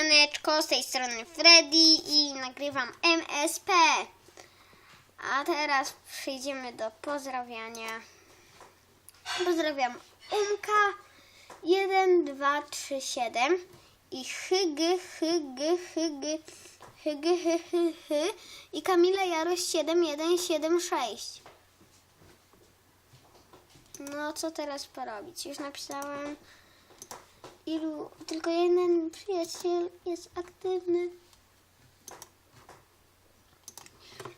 Siemaneczko, z tej strony Freddy i nagrywam MSP. A teraz przejdziemy do pozdrawiania. Pozdrawiam Umka 1, 2, 3, 7 i Hygy, Hygy, Hygy, Hygy, hy, hy, i Kamila Jaroś 7, 1, 7, 6. No co teraz porobić? Już napisałem ilu tylko jeden przyjaciel jest aktywny.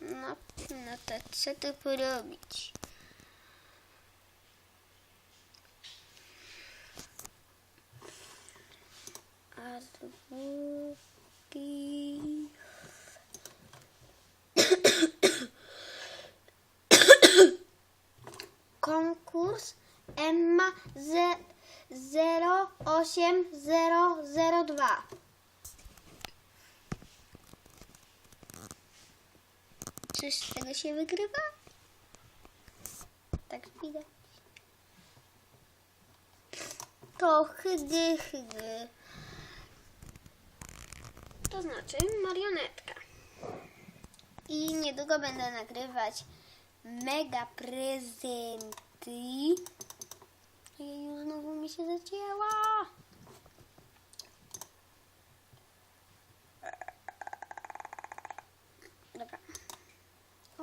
No, no to co tu porobić? A. Konkurs Emma ze 08002. Czyż z tego się wygrywa? Tak widać. To hygy, hygy. To znaczy marionetka. I niedługo będę nagrywać mega prezenty.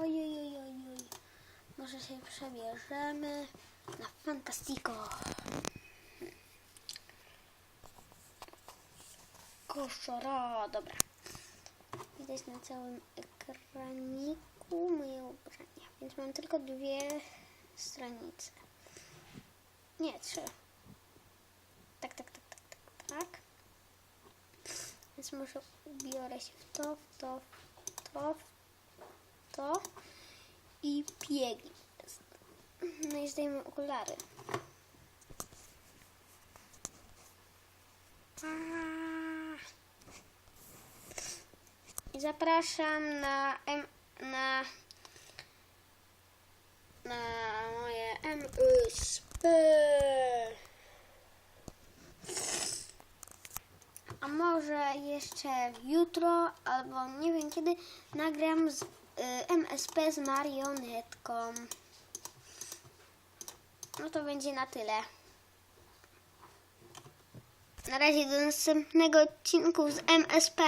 Ojej, oj, oj, oj. Może się przebierzemy na Fantastico. Koszora, dobra. Widać na całym ekraniku moje ubrania, więc mam tylko dwie stronice. Nie, trzy. Tak, tak, tak, tak, tak, tak. Więc może ubiorę się w to, w to, w to, w to i biegi. No i zdejmę okulary. Zapraszam na M, na na moje MSP. A może jeszcze jutro, albo nie wiem kiedy, nagram z, MSP z marionetką. No to będzie na tyle. Na razie do następnego odcinku z MSP.